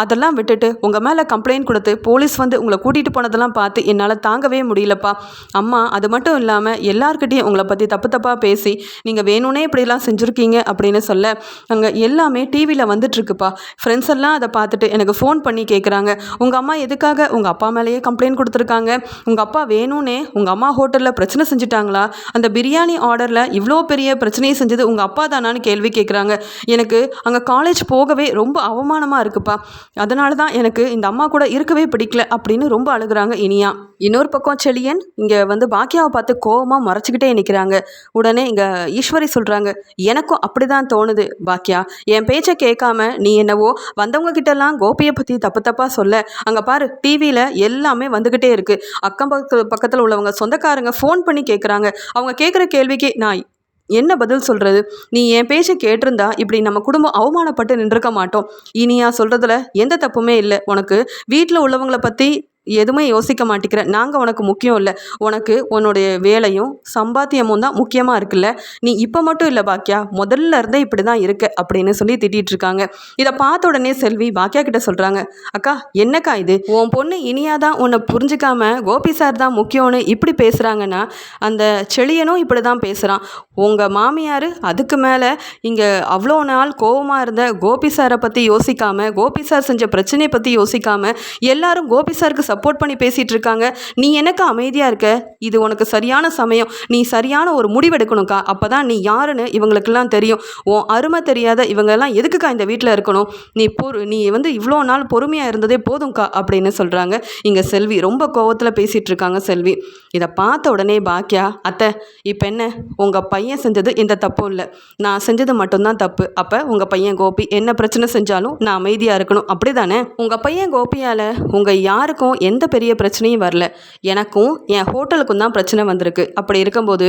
Speaker 1: அதெல்லாம் விட்டுட்டு உங்கள் மேலே கம்ப்ளைண்ட் கொடுத்து போலீஸ் வந்து உங்களை கூட்டிகிட்டு போனதெல்லாம் பார்த்து என்னால் தாங்கவே முடியலப்பா. அம்மா அது மட்டும் இல்லாமல் எல்லாருக்கிட்டையும் உங்களை பற்றி தப்பு தப்பாக பேசி நீங்கள் வேணும்னே இப்படிலாம் செஞ்சுருக்கீங்க அப்படின்னு சொல்ல அங்கே எல்லாமே டிவியில் வந்துட்டுருக்குப்பா. ஃப்ரெண்ட்ஸ் எல்லாம் அதை பார்த்துட்டு எனக்கு ஃபோன் பண்ணி கேட்குறாங்க உங்கள் அம்மா எதுக்காக உங்கள் அப்பா மேலேயே கம்ப்ளைண்ட் கொடுத்துருக்காங்க? உங்கள் அப்பா வேணும்னே உங்கள் அம்மா ஹோட்டலில் பிரச்சனை செஞ்சுட்டாங்களா? அந்த பிரியாணி ஆர்டரில் இவ்வளோ பெரிய பிரச்சனையை செஞ்சது உங்கள் அப்பா தானான்னு கேள்வி கேட்குறாங்க எனக்கு அங்கே காலேஜ் போகவே ரொம்ப அவமானமாக இருக்குப்பா. அதனால தான் எனக்கு இந்த அம்மா கூட இருக்கவே பிடிக்கல அப்படின்னு ரொம்ப அழுகுறாங்க இனியா. இன்னொரு பக்கம் செழியன் இங்கே வந்து பாக்கியாவை பார்த்து கோவமாக மறைச்சிக்கிட்டே நிற்கிறாங்க உடனே இங்கே ஈஸ்வரி சொல்கிறாங்க எனக்கும் அப்படி தான் தோணுது பாக்கியா. என் பேச்சை கேட்காம நீ என்னவோ வந்தவங்க கிட்டலாம் கோபியை பற்றி தப்பு தப்பாக சொல்ல. அங்கே பாரு டிவியில் எல்லாமே வந்துக்கிட்டே இருக்குது அக்கம் பக்கத்து பக்கத்தில் உள்ளவங்க சொந்தக்காரங்க ஃபோன் பண்ணி கேட்குறாங்க அவங்க கேட்குற கேள்விக்கு நான் என்ன பதில் சொல்கிறது நீ என் பேச்சை கேட்டிருந்தா இப்படி நம்ம குடும்பம் அவமானப்பட்டு நின்றுக்க மாட்டோம். இனியா சொல்கிறதுல எந்த தப்புமே இல்லை. உனக்கு வீட்டில் உள்ளவங்களை பற்றி எதுவுமே யோசிக்க மாட்டேங்கிற நாங்கள் உனக்கு முக்கியம் இல்லை. உனக்கு உன்னுடைய வேலையும் சம்பாத்தியமும் தான் முக்கியமாக இருக்குல்ல. நீ இப்போ மட்டும் இல்லை பாக்கியா முதல்ல இருந்தே இப்படி தான் இருக்க அப்படின்னு சொல்லி திட்டிகிட்டு இருக்காங்க. இதை பார்த்த உடனே செல்வி பாக்கியா கிட்ட சொல்கிறாங்க அக்கா என்னக்கா இது? உன் பொண்ணு இனியா தான் உன்னை புரிஞ்சுக்காம கோபி சார் தான் முக்கியம்னு இப்படி பேசுகிறாங்கன்னா அந்த செளியனும் இப்படி தான் பேசுகிறான் உங்கள் மாமியார் அதுக்கு மேலே இங்கே அவ்வளோ நாள் கோவமாக இருந்த கோபி சாரை பற்றி யோசிக்காமல் கோபி சார் செஞ்ச பிரச்சனையை பற்றி யோசிக்காமல் எல்லாரும் கோபி சாருக்கு சப்போர்ட் பண்ணி பேசிகிட்டு இருக்காங்க நீ எனக்கு அமைதியாக இருக்க? இது உனக்கு சரியான சமயம். நீ சரியான ஒரு முடிவெடுக்கணும்க்கா. அப்போ தான் நீ யாருன்னு இவங்களுக்கெல்லாம் தெரியும். உன் அருமை தெரியாத இவங்கெல்லாம் எதுக்குக்கா இந்த வீட்டில் இருக்கணும்? நீ பொறு நீ வந்து இவ்வளோ நாள் பொறுமையாக இருந்ததே போதும்க்கா அப்படின்னு சொல்கிறாங்க இங்கே செல்வி ரொம்ப கோவத்தில் பேசிகிட்டு இருக்காங்க செல்வி. இதை பார்த்த உடனே பாக்கியா அத்தை இப்போ என்ன? உங்கள் பையன் செஞ்சது எந்த தப்பும் இல்லை. நான் செஞ்சது மட்டும்தான் தப்பு. அப்போ உங்கள் பையன் கோபி என்ன பிரச்சனை செஞ்சாலும் நான் அமைதியாக இருக்கணும். அப்படி தானே உங்கள் பையன் கோபியால் உங்கள் யாருக்கும் எந்த பெரிய பிரச்சனையும் வரல. எனக்கும் என் ஹோட்டலுக்கும் தான் பிரச்சனை வந்திருக்கு. அப்படி இருக்கும்போது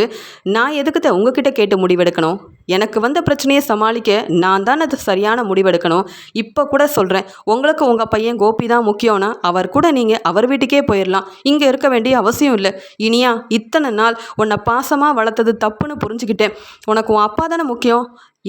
Speaker 1: நான் எதுக்குத்த உங்ககிட்ட கேட்டு முடிவெடுக்கணும்? எனக்கு வந்த பிரச்சனையை சமாளிக்க நான் தான் அது சரியான முடிவெடுக்கணும். இப்போ கூட சொல்கிறேன் உங்களுக்கு உங்கள் பையன் கோபி தான் முக்கியம்னா அவர் கூட நீங்கள் அவர் வீட்டுக்கே போயிடலாம் இங்கே இருக்க வேண்டிய அவசியம் இல்லை. இனியா இத்தனை நாள் உன்னை பாசமாக வளர்த்தது தப்புன்னு புரிஞ்சுக்கிட்டேன். உனக்கு உன் அப்பா தானே முக்கியம்?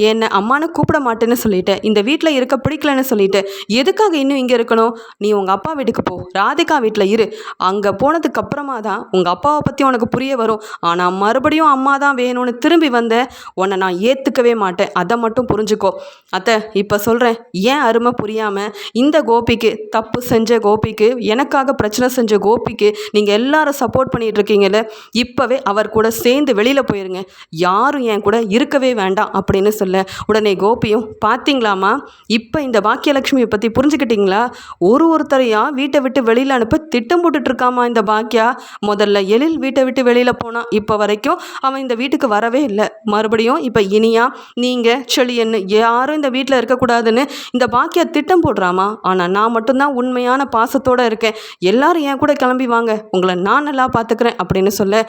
Speaker 1: என்னை அம்மானு கூப்பிட மாட்டேன்னு சொல்லிட்டேன் இந்த வீட்டில் இருக்க பிடிக்கலன்னு சொல்லிட்டு எதுக்காக இன்னும் இங்கே இருக்கணும்? நீ உங்கள் அப்பா வீட்டுக்கு போ. ராதிகா வீட்டில் இரு. அங்கே போனதுக்கு அப்புறமா தான் உங்கள் அப்பாவை பற்றி உனக்கு புரிய வரும். ஆனால் மறுபடியும் அம்மா தான் வேணும்னு திரும்பி வந்த உன்னை நான் ஏற்றுக்கவே மாட்டேன். அதை மட்டும் புரிஞ்சுக்கோ. அத்தை இப்போ சொல்கிறேன் ஏன் அருமை புரியாமல் இந்த கோபிக்கு தப்பு செஞ்ச கோபிக்கு எனக்காக பிரச்சனை செஞ்ச கோபிக்கு நீங்கள் எல்லாரும் சப்போர்ட் பண்ணிட்டு இருக்கீங்கல்ல இப்போவே அவர் கூட சேர்ந்து வெளியில் போயிருங்க. யாரும் என் கூட இருக்கவே வேண்டாம் அப்படின்னு சொல்லி உடனே கோபியும் பார்த்தீங்களாமா இப்போ இந்த பாக்கியலட்சுமியை பற்றி புரிஞ்சுக்கிட்டீங்களா? ஒரு ஒருத்தரையா வீட்டை விட்டு வெளியில் அனுப்ப திட்டம் போட்டுட்ருக்காமா இந்த பாக்கியா முதல்ல எழில் வீட்டை விட்டு வெளியில் போனான் இப்போ வரைக்கும் அவன் இந்த வீட்டுக்கு வரவே இல்லை. மறுபடியும் இப்போ இனியா நீங்கள் செழியன்னு யாரும் இந்த வீட்டில் இருக்கக்கூடாதுன்னு இந்த பாக்கியா திட்டம் போடுறாமா? ஆனால் நான் மட்டும்தான் உண்மையான பாசத்தோடு இருக்கேன். எல்லாரும் என் கூட கிளம்பி வாங்க. உங்களை நான் நல்லா பார்த்துக்கிறேன் அப்படின்னு சொல்ல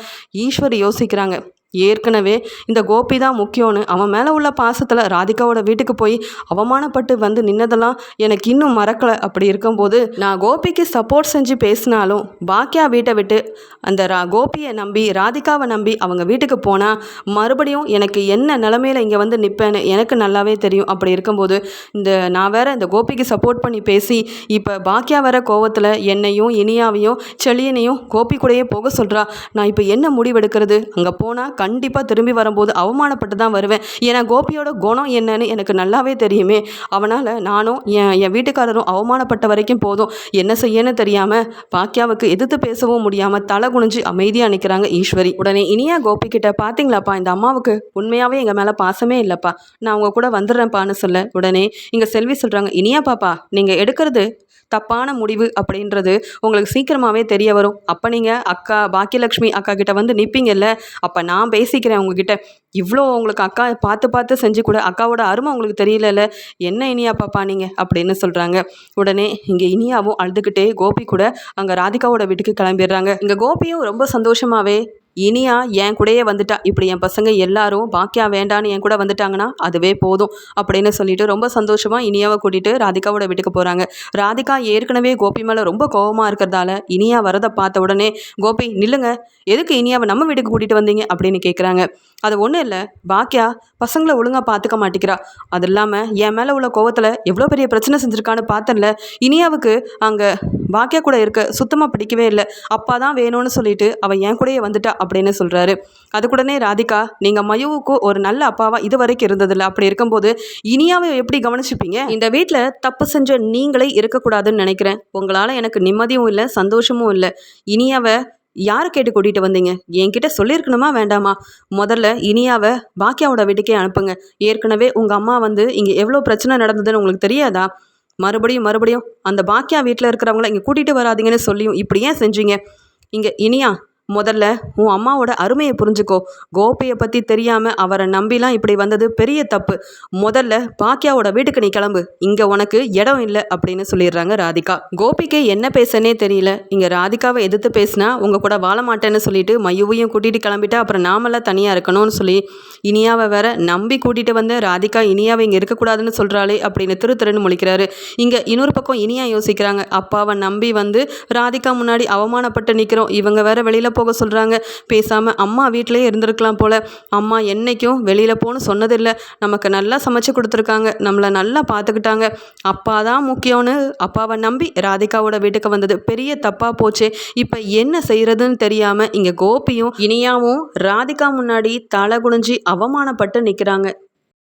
Speaker 1: ஈஸ்வர் யோசிக்கிறாங்க. ஏற்கனவே இந்த கோபி தான் முக்கியம்னு அவன் மேலே உள்ள பாசத்தில் ராதிகாவோட வீட்டுக்கு போய் அவமானப்பட்டு வந்து நின்னதெல்லாம் எனக்கு இன்னும் மறக்கலை. அப்படி இருக்கும்போது நான் கோபிக்கு சப்போர்ட் செஞ்சு பேசினாலும் பாக்கியா வீட்டை விட்டு அந்த ரா கோபியை நம்பி ராதிகாவை நம்பி அவங்க வீட்டுக்கு போனால் மறுபடியும் எனக்கு என்ன நிலமையில இங்கே வந்து நிற்பேன்னு எனக்கு நல்லாவே தெரியும். அப்படி இருக்கும்போது இந்த நான் வேற இந்த கோபிக்கு சப்போர்ட் பண்ணி பேசி இப்போ பாக்கியா வர கோவத்தில் என்னையும் இனியாவையும் செளியனையும் கோபி கூடயே போக சொல்கிறா நான் இப்போ என்ன முடிவெடுக்கிறது? அங்கே போனால் கண்டிப்பாக திரும்பி வரும்போது அவமானப்பட்டு தான் வருவேன். ஏன்னா கோபியோட குணம் என்னன்னு எனக்கு நல்லாவே தெரியுமே. அவனால் நானும் என் என் வீட்டுக்காரரும் அவமானப்பட்ட வரைக்கும் போதும். என்ன செய்யன்னு தெரியாமல் பாக்கியாவுக்கு எதிர்த்து பேசவும் முடியாமல் தலை குனிஞ்சு அமைதியாக நிற்கிறாங்க ஈஸ்வரி. உடனே இனியா கோபி கிட்ட பார்த்தீங்களாப்பா இந்த அம்மாவுக்கு உண்மையாகவே எங்கள் மேலே பாசமே இல்லைப்பா. நான் அவங்க கூட வந்துடுறேன்ப்பான்னு சொல்ல உடனே இங்கே செல்வி சொல்கிறாங்க இனியா பாப்பா நீங்கள் எடுக்கிறது தப்பான முடிவு அப்படின்றது உங்களுக்கு சீக்கிரமாகவே தெரிய வரும். அப்போ நீங்கள் அக்கா பாக்கியலக்ஷ்மி அக்கா கிட்ட வந்து நிற்பீங்கல்ல அப்போ நான் பேசிக்கிறேன் உங்ககிட்ட. இவ்வளோ உங்களுக்கு அக்கா பார்த்து பார்த்து செஞ்சு கூட அக்காவோட அருமை உங்களுக்கு தெரியலல்ல? என்ன இனியா பாப்பா நீங்கள் அப்படின்னு சொல்கிறாங்க உடனே இங்கே இனியாவும் அழுதுகிட்டே கோபி கூட அங்கே ராதிகாவோட வீட்டுக்கு கிளம்பிடுறாங்க. இங்கே கோபியும் ரொம்ப சந்தோஷமாகவே இனியா என் கூடயே வந்துட்டா. இப்படி என் பசங்க எல்லாரும் பாக்கியா வேண்டான்னு என் கூட வந்துட்டாங்கன்னா அதுவே போதும் அப்படின்னு சொல்லிட்டு ரொம்ப சந்தோஷமாக இனியாவை கூட்டிகிட்டு ராதிகாவோட வீட்டுக்கு போகிறாங்க ராதிகா ஏற்கனவே கோபி மேலே ரொம்ப கோபமாக இருக்கிறதால இனியா வரதை பார்த்த உடனே கோபி நில்லுங்க. எதுக்கு இனியாவை நம்ம வீட்டுக்கு கூட்டிகிட்டு வந்தீங்க? அப்படின்னு கேட்குறாங்க அது ஒன்றும் இல்லை. பாக்கியா பசங்களை ஒழுங்காக பார்த்துக்க மாட்டேங்கிறா அது இல்லாமல் என் மேலே உள்ள கோவத்தில் எவ்வளோ பெரிய பிரச்சனை செஞ்சுருக்கான்னு பார்த்தேன்ல. இனியாவுக்கு அங்கே பாக்கியா கூட இருக்க சுத்தமாக பிடிக்கவே இல்லை. அப்பா தான் வேணும்னு சொல்லிட்டு அவள் என் கூடயே வந்துட்டா அப்படின்னு சொல்கிறாரு அதுக்குடனே ராதிகா நீங்கள் மயுவுக்கு ஒரு நல்ல அப்பாவாக இது வரைக்கும் இருந்ததில்ல. அப்படி இருக்கும்போது இனியாவை எப்படி கவனிச்சுப்பீங்க? இந்த வீட்டில் தப்பு செஞ்ச நீங்களே இருக்கக்கூடாதுன்னு நினைக்கிறேன். உங்களால் எனக்கு நிம்மதியும் இல்லை சந்தோஷமும் இல்லை. இனியாவை யாரை கேட்டு கூட்டிகிட்டு வந்தீங்க? என்கிட்ட சொல்லியிருக்கணுமா வேண்டாமா? முதல்ல இனியாவை பாக்கியாவோட வீட்டுக்கே அனுப்புங்க. ஏற்கனவே உங்கள் அம்மா வந்து இங்கே எவ்வளோ பிரச்சனை நடந்ததுன்னு உங்களுக்கு தெரியாதா? மறுபடியும் மறுபடியும் அந்த பாக்கியா வீட்டில் இருக்கிறவங்கள இங்கே கூட்டிகிட்டு வராதீங்கன்னு சொல்லியும் இப்படி ஏன் செஞ்சீங்க? இங்கே இனியா முதல்ல உன் அம்மாவோட அருமையை புரிஞ்சுக்கோ. கோபியை பற்றி தெரியாமல் அவரை நம்பிலாம் இப்படி வந்தது பெரிய தப்பு. முதல்ல பாக்கியாவோட வீட்டுக்கு நீ கிளம்பு. இங்கே உனக்கு இடம் இல்லை அப்படின்னு சொல்லிடுறாங்க ராதிகா. கோபிக்கு என்ன பேசனே தெரியல. இங்கே ராதிகாவை எதிர்த்து பேசினா உங்கள் கூட வாழ மாட்டேன்னு சொல்லிட்டு மையுவையும் கூட்டிகிட்டு கிளம்பிட்டா அப்புறம் நாமெல்லாம் தனியாக இருக்கணும்னு சொல்லி இனியாவை வேற நம்பி கூட்டிகிட்டு வந்த ராதிகா இனியாவை இங்கே இருக்கக்கூடாதுன்னு சொல்கிறாளே அப்படின்னு திரு திருன்னு முழிக்கிறாரு. இங்கே இன்னொரு பக்கம் இனியா யோசிக்கிறாங்க. அப்பாவை நம்பி வந்து ராதிகா முன்னாடி அவமானப்பட்டு நிற்கிறோம் இவங்க வேற வெளியில் போக சொல்கிறாங்க பேசாமல் அம்மா வீட்டிலேயே இருந்திருக்கலாம் போல். அம்மா என்றைக்கும் வெளியில் போகணும் சொன்னதில்லை. நமக்கு நல்லா சமைச்சு கொடுத்துருக்காங்க. நம்மளை நல்லா பார்த்துக்கிட்டாங்க. அப்பா தான் முக்கியம்னு அப்பாவை நம்பி ராதிகாவோட வீட்டுக்கு வந்தது. பெரிய தப்பாக போச்சே. இப்போ என்ன செய்கிறதுன்னு தெரியாமல் இங்கே கோபியும் இனியாவும் ராதிகா முன்னாடி தலை குனிஞ்சி அவமானப்பட்டு நிற்கிறாங்க